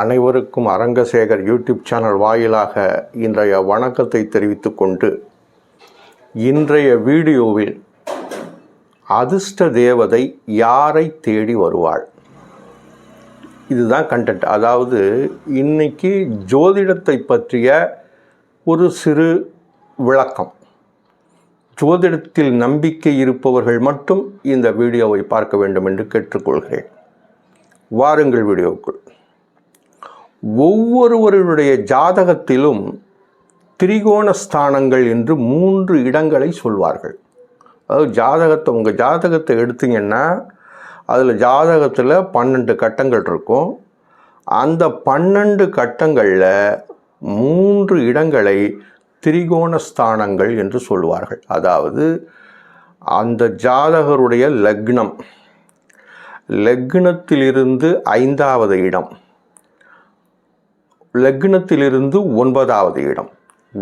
அனைவருக்கும் Arangasekar YouTube channel வாயிலாக இன்றைய வணக்கத்தை தெரிவித்துக் கொண்டு இன்றைய வீடியோவில் அதிர்ஷ்ட தேவதை யாரை தேடி வருவாள்? இதுதான் கண்டென்ட் அதாவது இன்னைக்கு ஜோதிடத்தை பற்றிய ஒரு சிறு விளக்கம். ஜோதிடத்தில் நம்பிக்கை இருப்பவர்கள் மட்டும் இந்த வீடியோவை பார்க்க வேண்டும் என்று கேட்டுக்கொள்கிறேன். வாருங்கள் வீடியோக்குள். ஒவ்வொருவருடைய ஜாதகத்திலும் திரிகோண ஸ்தானங்கள் என்று மூன்று இடங்களை சொல்வார்கள். அதாவது ஜாதகத்தை உங்கள் ஜாதகத்தை எடுத்தீங்கன்னா அதில் ஜாதகத்தில் பன்னெண்டு கட்டங்கள் இருக்கும். அந்த பன்னெண்டு கட்டங்களில் மூன்று இடங்களை திரிகோண ஸ்தானங்கள் என்று சொல்வார்கள். அதாவது அந்த ஜாதகருடைய லக்னம். லக்னத்திலிருந்து ஐந்தாவது இடம். லக்னத்திலிருந்து ஒன்பதாவது இடம்.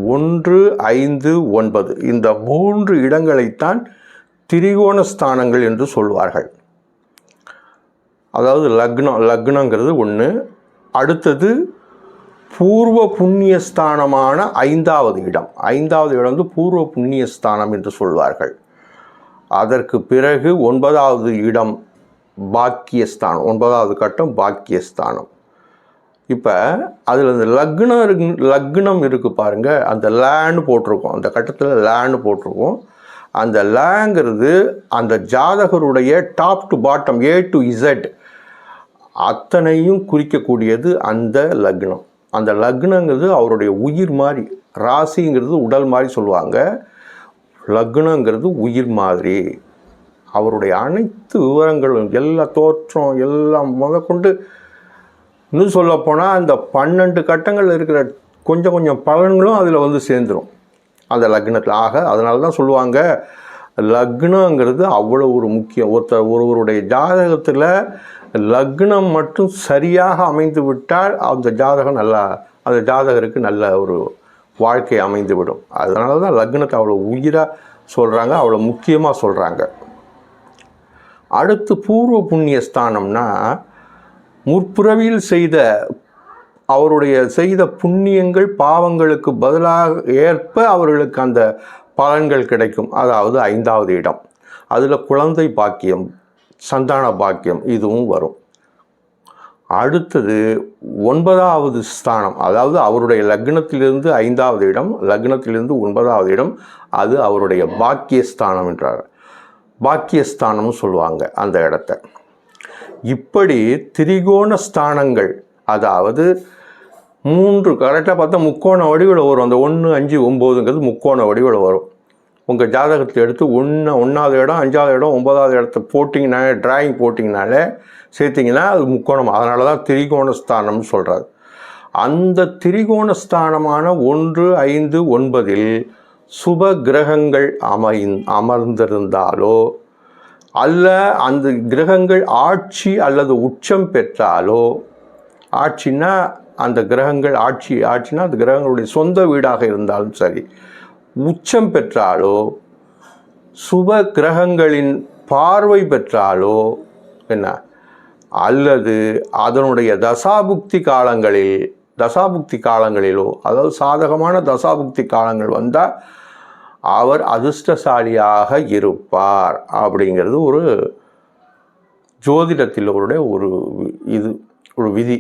ஒன்று ஐந்து ஒன்பது. இந்த மூன்று இடங்களைத்தான் திரிகோண ஸ்தானங்கள் என்று சொல்வார்கள். அதாவது லக்னம் லக்னங்கிறது ஒன்று அடுத்தது பூர்வ புண்ணிய ஸ்தானமான ஐந்தாவது இடம். ஐந்தாவது இடம் வந்து பூர்வ புண்ணிய ஸ்தானம் என்று சொல்வார்கள். அதற்கு பிறகு ஒன்பதாவது இடம் பாக்கியஸ்தானம். ஒன்பதாவது கட்டம் பாக்கியஸ்தானம். இப்போ அதில் இந்த லக்னம் இருக்கு லக்னம் இருக்குது பாருங்கள் அந்த லேன்னு போட்டிருக்கோம். அந்த கட்டத்தில் லேன்னு போட்டிருக்கோம். அந்த லேங்கிறது அந்த ஜாதகருடைய top to bottom A to Z அத்தனையும் குறிக்கக்கூடியது அந்த லக்னம். அந்த லக்னங்கிறது அவருடைய உயிர் மாதிரி ராசிங்கிறது உடல் மாதிரி சொல்லுவாங்க. லக்னங்கிறது உயிர் மாதிரி. அவருடைய அனைத்து விவரங்களும் எல்லா தோற்றம் எல்லாம் முதற்கொண்டு இன்னும் சொல்லப்போனால் அந்த பன்னெண்டு கட்டங்கள் இருக்கிற கொஞ்சம் கொஞ்சம் பலன்களும் அதில் வந்து சேர்ந்துடும் அந்த லக்னத்தில். ஆக அதனால தான் சொல்லுவாங்க லக்னங்கிறது அவ்வளோ ஒரு முக்கியம். ஒருத்தர் ஒருவருடைய ஜாதகத்தில் லக்னம் மட்டும் சரியாக அமைந்து விட்டால் அந்த ஜாதகம் நல்லா அந்த ஜாதகருக்கு நல்ல ஒரு வாழ்க்கை அமைந்துவிடும். அதனால தான் லக்னத்தை அவ்வளோ உயிராக சொல்கிறாங்க அவ்வளோ முக்கியமாக சொல்கிறாங்க அடுத்து பூர்வ புண்ணிய ஸ்தானம்னா முற்பிறவியில் செய்த அவருடைய செய்த புண்ணியங்கள் பாவங்களுக்கு பதிலாக ஏற்ப அவர்களுக்கு அந்த பலன்கள் கிடைக்கும். அதாவது ஐந்தாவது இடம். அதில் குழந்தை பாக்கியம் சந்தான பாக்கியம் இதுவும் வரும். அடுத்தது ஒன்பதாவது ஸ்தானம். அதாவது அவருடைய லக்னத்திலிருந்து ஐந்தாவது இடம் லக்னத்திலிருந்து ஒன்பதாவது இடம். அது அவருடைய பாக்கியஸ்தானம் என்றார். பாக்கியஸ்தானம்னு சொல்லுவாங்க அந்த இடத்த. இப்படி திரிகோண ஸ்தானங்கள் அதாவது மூன்று கரெக்டாக பார்த்தா முக்கோண வடிவில் வரும். அந்த ஒன்று அஞ்சு ஒம்போதுங்கிறது முக்கோண வடிவில் வரும். உங்கள் ஜாதகத்தை எடுத்து ஒன்று ஒன்றாவது இடம் அஞ்சாவது இடம் ஒன்பதாவது இடத்த போட்டிங்கனாலே டிராயிங் போட்டிங்கனாலே சேர்த்திங்கன்னா அது முக்கோணம். அதனால தான் திரிகோண ஸ்தானம்னு சொல்கிறாரு அந்த திரிகோண ஸ்தானமான ஒன்று ஐந்து ஒன்பதில் சுப கிரகங்கள் அமை அமர்ந்திருந்தாலோ அல்ல அந்த கிரகங்கள் ஆட்சி அல்லது உச்சம் பெற்றாலோ ஆட்சின்னா அந்த கிரகங்கள் ஆட்சி ஆட்சினா அந்த கிரகங்களுடைய சொந்த வீடாக இருந்தாலும் சரி உச்சம் பெற்றாலோ சுப கிரகங்களின் பார்வை பெற்றாலோ என்ன? அல்லது அதனுடைய தசாபுக்தி காலங்களில் தசாபுக்தி காலங்களிலோ அதாவது சாதகமான தசாபுக்தி காலங்கள் வந்தால் அவர் அதிர்ஷ்டசாலியாக இருப்பார் அப்படிங்கிறது ஒரு ஜோதிடத்தில் அவருடைய ஒரு இது ஒரு விதி.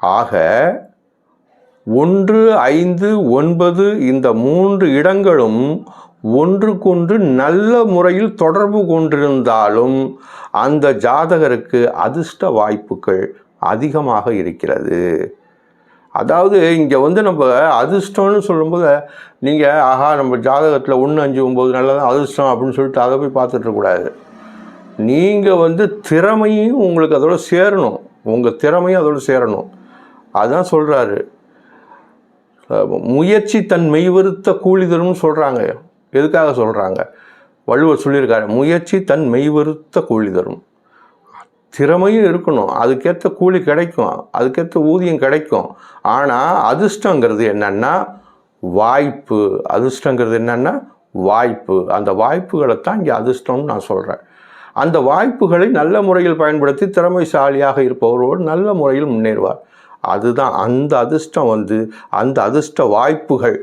ஆக ஒன்று ஐந்து ஒன்பது இந்த மூன்று இடங்களும் ஒன்றுக்கொன்று நல்ல முறையில் தொடர்பு கொண்டிருந்தாலும் அந்த ஜாதகருக்கு அதிர்ஷ்ட வாய்ப்புகள் அதிகமாக இருக்கிறது. அதாவது இங்கே வந்து நம்ம அதிர்ஷ்டம்னு சொல்லும்போது நீங்கள் ஆஹா நம்ம ஜாதகத்தில் ஒன்று அஞ்சு ஒம்பது நல்லதான் அதிர்ஷ்டம் அப்படின்னு சொல்லிட்டு அதை போய் பார்த்துட்ருக்கூடாது நீங்கள் வந்து திறமையும் உங்களுக்கு அதோட சேரணும். உங்கள் திறமையும் அதோடு சேரணும். அதுதான் சொல்கிறாரு முயற்சி தன் மெய்வருத்த கூலிதரும்னு சொல்கிறாங்க எதுக்காக சொல்கிறாங்க வள்ளுவர் சொல்லியிருக்காரு முயற்சி தன் மெய்வருத்த கூலி தரும் திறமையும் இருக்கணும். அதுக்கேற்ற கூலி கிடைக்கும். அதுக்கேற்ற ஊதியம் கிடைக்கும். ஆனால் அதிர்ஷ்டங்கிறது என்னென்னா வாய்ப்பு. அதிர்ஷ்டங்கிறது என்னென்னா வாய்ப்பு. அந்த வாய்ப்புகளை தான் இங்கே அதிர்ஷ்டம்னு நான் சொல்கிறேன் அந்த வாய்ப்புகளை நல்ல முறையில் பயன்படுத்தி திறமைசாலியாக இருப்பவரோடு நல்ல முறையில் முன்னேறுவார். அதுதான் அந்த அதிர்ஷ்டம் வந்து அந்த அதிர்ஷ்ட வாய்ப்புகள்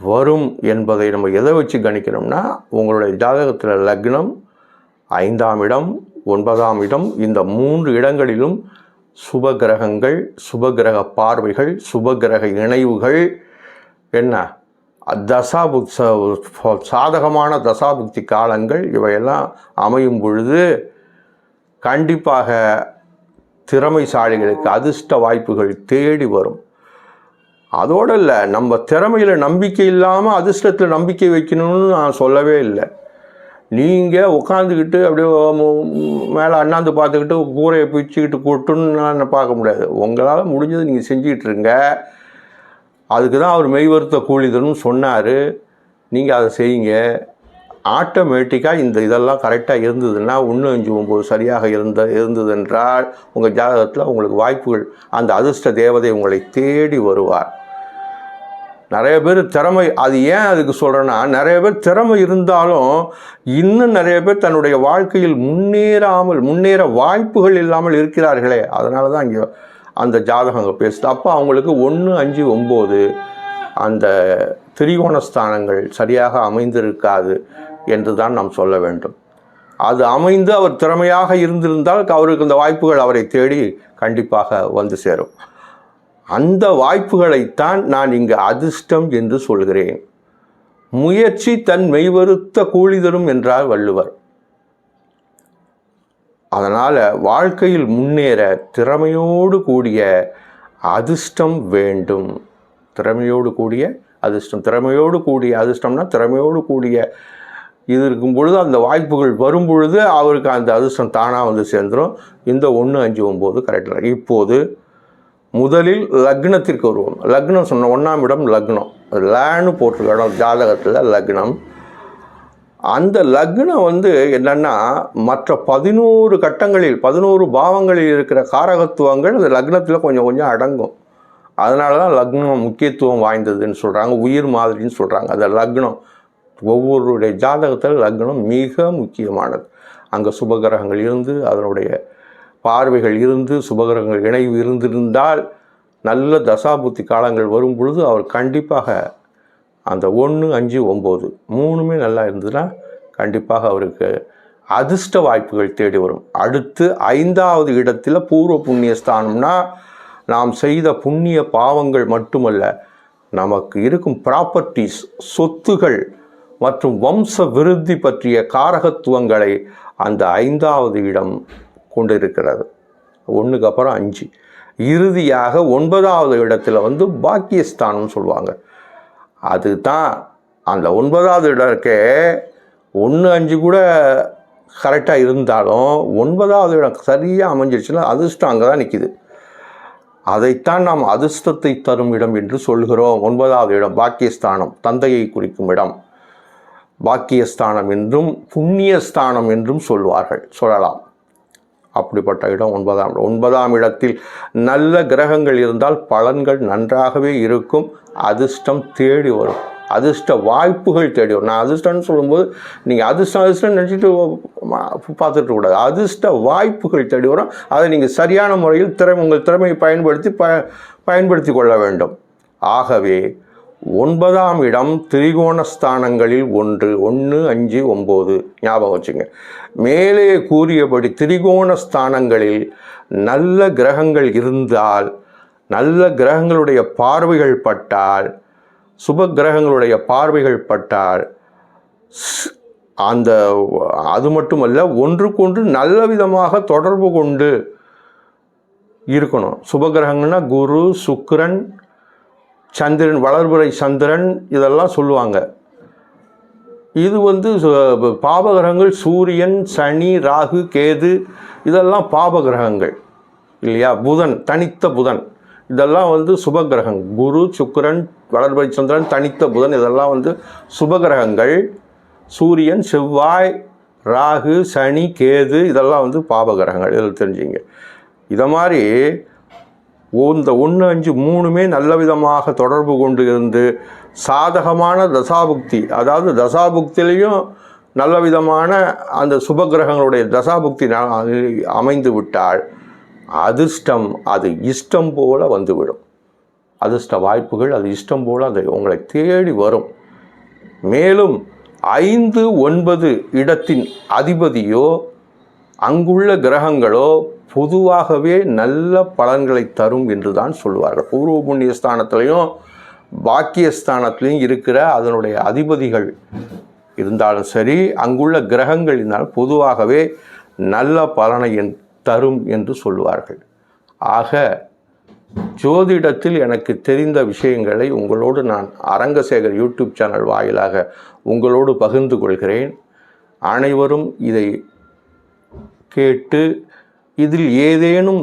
வரும் என்பதை நம்ம எதை வச்சு கணிக்கணும்னா உங்களுடைய ஜாதகத்தில் லக்னம் ஐந்தாம் இடம் ஒன்பதாம் இடம். இந்த மூன்று இடங்களிலும் சுப கிரகங்கள் சுபகிரக பார்வைகள் சுபகிரக இணைவுகள் என்ன? தசாபுக் சாதகமான தசாபுக்தி காலங்கள் இவையெல்லாம் அமையும் பொழுது கண்டிப்பாக திறமைசாலிகளுக்கு அதிர்ஷ்ட வாய்ப்புகள் தேடி வரும். அதோடு இல்லை நம்ம திறமையில் நம்பிக்கை இல்லாமல் அதிர்ஷ்டத்தில் நம்பிக்கை வைக்கணும்னு நான் சொல்லவே இல்லை. நீங்கள் உட்காந்துக்கிட்டு அப்படியே மேலே அண்ணாந்து பார்த்துக்கிட்டு கூரையை பிச்சுக்கிட்டு கொட்டுன்னு நான் பார்க்க முடியாது. உங்களால் முடிஞ்சது நீங்கள் செஞ்சுக்கிட்டு இருங்க அதுக்கு தான் அவர் மெய்வருத்த கூலிதனும் சொன்னார். நீங்கள் அதை செய்யுங்க. ஆட்டோமேட்டிக்காக இந்த இதெல்லாம் கரெக்டாக இருந்ததுன்னா ஒன்று அஞ்சு ஒம்பது சரியாக இருந்த இருந்தது என்றால் உங்கள் ஜாதகத்தில் உங்களுக்கு வாய்ப்புகள் அந்த அதிர்ஷ்ட தேவதை உங்களை தேடி வருவார். நிறைய பேர் திறமை அது ஏன் அதுக்கு சொல்கிறேன்னா நிறைய பேர் திறமை இருந்தாலும் இன்னும் நிறைய பேர் தன்னுடைய வாழ்க்கையில் முன்னேறாமல் முன்னேற வாய்ப்புகள் இல்லாமல் இருக்கிறார்களே. அதனால தான் இங்கே அந்த ஜாதகங்கள் பேசுது. அப்போ அவங்களுக்கு ஒன்று அஞ்சு ஒம்பது அந்த திரிகோணஸ்தானங்கள் சரியாக அமைந்திருக்காது என்று தான் நாம் சொல்ல வேண்டும். அது அமைந்து அவர் திறமையாக இருந்திருந்தால் அவருக்கு இந்த வாய்ப்புகள் அவரை தேடி கண்டிப்பாக வந்து சேரும். அந்த வாய்ப்புகளைத்தான் நான் இங்கு அதிர்ஷ்டம் என்று சொல்கிறேன். முயற்சி தன் மெய்வருத்த கூலி தரும் என்றார் வள்ளுவர். அதனால் வாழ்க்கையில் முன்னேற திறமையோடு கூடிய அதிர்ஷ்டம் வேண்டும். திறமையோடு கூடிய அதிர்ஷ்டம். திறமையோடு கூடிய அதிர்ஷ்டம்னா திறமையோடு கூடிய இது இருக்கும் பொழுது அந்த வாய்ப்புகள் வரும் பொழுது அவருக்கு அந்த அதிர்ஷ்டம் தானாக வந்து சேர்ந்துடும் இந்த ஒன்று அஞ்சு ஒம்பது கரெக்டாக. இப்போது முதலில் லக்னத்திற்கு வருவோம். லக்னம் சொன்ன ஒன்றாம் இடம் லக்னம். லேன்னு போட்டிருக்கணும் ஜாதகத்தில் லக்னம். அந்த லக்னம் வந்து என்னென்னா மற்ற பதினோரு கட்டங்களில் பதினோரு பாவங்களில் இருக்கிற காரகத்துவங்கள் அந்த லக்னத்தில் கொஞ்சம் கொஞ்சம் அடங்கும். அதனால தான் லக்னம் முக்கியத்துவம் வாய்ந்ததுன்னு சொல்கிறாங்க உயிர் மாதிரின்னு சொல்கிறாங்க அந்த லக்னம் ஒவ்வொருடைய ஜாதகத்தில் லக்னம் மிக முக்கியமானது. அங்கே சுபகிரகங்கள் இருந்து அதனுடைய பார்வைகள் இருந்து சுபகிரகங்கள் இணைவு இருந்திருந்தால் நல்ல தசாபுத்தி காலங்கள் வரும் பொழுது அவர் கண்டிப்பாக அந்த ஒன்று அஞ்சு ஒம்பது மூணுமே நல்லா இருந்ததுன்னா கண்டிப்பாக அவருக்கு அதிர்ஷ்ட வாய்ப்புகள் தேடி வரும். அடுத்து ஐந்தாவது இடத்துல பூர்வ புண்ணிய ஸ்தானம்னா நாம் செய்த புண்ணிய பாவங்கள் மட்டுமல்ல நமக்கு இருக்கும் ப்ராப்பர்ட்டிஸ் சொத்துகள் மற்றும் வம்ச விருத்தி பற்றிய காரகத்துவங்களை அந்த ஐந்தாவது இடம் கொண்டிருக்கிறது. ஒன்றுக்கு அப்புறம் அஞ்சு. இறுதியாக ஒன்பதாவது இடத்துல வந்து பாக்கியஸ்தானம் சொல்லுவாங்க அதுதான் அந்த ஒன்பதாவது இடம் இருக்கே. ஒன்று அஞ்சு கூட கரெக்டாக இருந்தாலும் ஒன்பதாவது இடம் சரியாக அமைஞ்சிருச்சுன்னா அதிர்ஷ்டம் அங்கே தான் நிற்கிது அதைத்தான் நாம் அதிர்ஷ்டத்தை தரும் இடம் என்று சொல்கிறோம். ஒன்பதாவது இடம் பாக்கியஸ்தானம் தந்தையை குறிக்கும் இடம். பாக்கியஸ்தானம் என்றும் புண்ணியஸ்தானம் என்றும் சொல்வார்கள். சொல்லலாம். அப்படிப்பட்ட இடம் ஒன்பதாம் இடம். ஒன்பதாம் இடத்தில் நல்ல கிரகங்கள் இருந்தால் பலன்கள் நன்றாகவே இருக்கும். அதிர்ஷ்டம் தேடி வரும். அதிர்ஷ்ட வாய்ப்புகள் தேடி வரும். நான் அதிர்ஷ்டம்னு சொல்லும்போது நீங்கள் அதிர்ஷ்டம் அதிர்ஷ்டம் நினச்சிட்டு பார்த்துட்டு கூடாது. அதிர்ஷ்ட வாய்ப்புகள் தேடி வரும். அதை நீங்கள் சரியான முறையில் திறமை உங்கள் திறமையை பயன்படுத்தி ப பயன்படுத்தி கொள்ள வேண்டும். ஆகவே ஒன்பதாம் இடம் திரிகோண ஸ்தானங்களில் ஒன்று ஒன்று அஞ்சு ஒம்பது. ஞாபகம் வச்சுங்க. மேலே கூறியபடி திரிகோண ஸ்தானங்களில் நல்ல கிரகங்கள் இருந்தால் நல்ல கிரகங்களுடைய பார்வைகள் பட்டால் சுப கிரகங்களுடைய பார்வைகள் பட்டால் அந்த அது மட்டுமல்ல ஒன்றுக்கொன்று நல்ல விதமாக தொடர்பு கொண்டு இருக்கணும். சுபகிரகங்கள்னா குரு சுக்கிரன் சந்திரன் வளர்புரை சந்திரன் இதெல்லாம் சொல்லுவாங்க. இது வந்து சு- பாபகிரகங்கள் சூரியன் சனி ராகு கேது இதெல்லாம் பாபகிரகங்கள் இல்லையா? புதன் தனித்த புதன். இதெல்லாம் வந்து சுபகிரகம். குரு சுக்கரன் வளர்புரை சந்திரன் தனித்த புதன் இதெல்லாம் வந்து சுபகிரகங்கள். சூரியன் செவ்வாய் ராகு சனி கேது இதெல்லாம் வந்து பாபகிரகங்கள். இதில் தெரிஞ்சுங்க. இதை மாதிரி இந்த ஒன்று அஞ்சு மூணுமே நல்ல விதமாக தொடர்பு கொண்டு இருந்து சாதகமான தசாபுக்தி அதாவது தசாபுக்திலையும் நல்ல விதமான அந்த சுபகிரகங்களுடைய தசாபுக்தி அமைந்து விட்டால் அதிர்ஷ்டம் அது இஷ்டம் போல வந்துவிடும். அதிர்ஷ்ட வாய்ப்புகள் அது இஷ்டம் போல் அது உங்களை தேடி வரும். மேலும் ஐந்து ஒன்பது இடத்தின் அதிபதியோ அங்குள்ள கிரகங்களோ பொதுவாகவே நல்ல பலன்களை தரும் என்று தான் சொல்லுவார்கள் பூர்வ புண்ணிய ஸ்தானத்திலையும் பாக்கியஸ்தானத்திலையும் இருக்கிற அதனுடைய அதிபதிகள் இருந்தாலும் சரி அங்குள்ள கிரகங்கள் இருந்தாலும் பொதுவாகவே நல்ல பலனை என்- தரும் என்று சொல்லுவார்கள் ஆக ஜோதிடத்தில் எனக்கு தெரிந்த விஷயங்களை உங்களோடு நான் அரங்கசேகர் யூடியூப் சேனல் வாயிலாக உங்களோடு பகிர்ந்து கொள்கிறேன். அனைவரும் இதை கேட்டு இதில் ஏதேனும்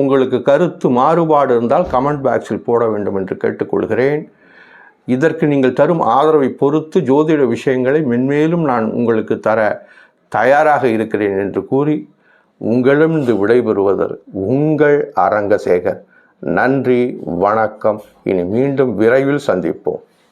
உங்களுக்கு கருத்து மாறுபாடு இருந்தால் கமெண்ட் பாக்ஸில் போட வேண்டும் என்று கேட்டுக்கொள்கிறேன். இதற்கு நீங்கள் தரும் ஆதரவை பொறுத்து ஜோதிட விஷயங்களை மென்மேலும் நான் உங்களுக்கு தர தயாராக இருக்கிறேன் என்று கூறி உங்களிடமிருந்து விடைபெறுவதர் உங்கள் அரங்கசேகர். நன்றி வணக்கம். இனி மீண்டும் விரைவில் சந்திப்போம்.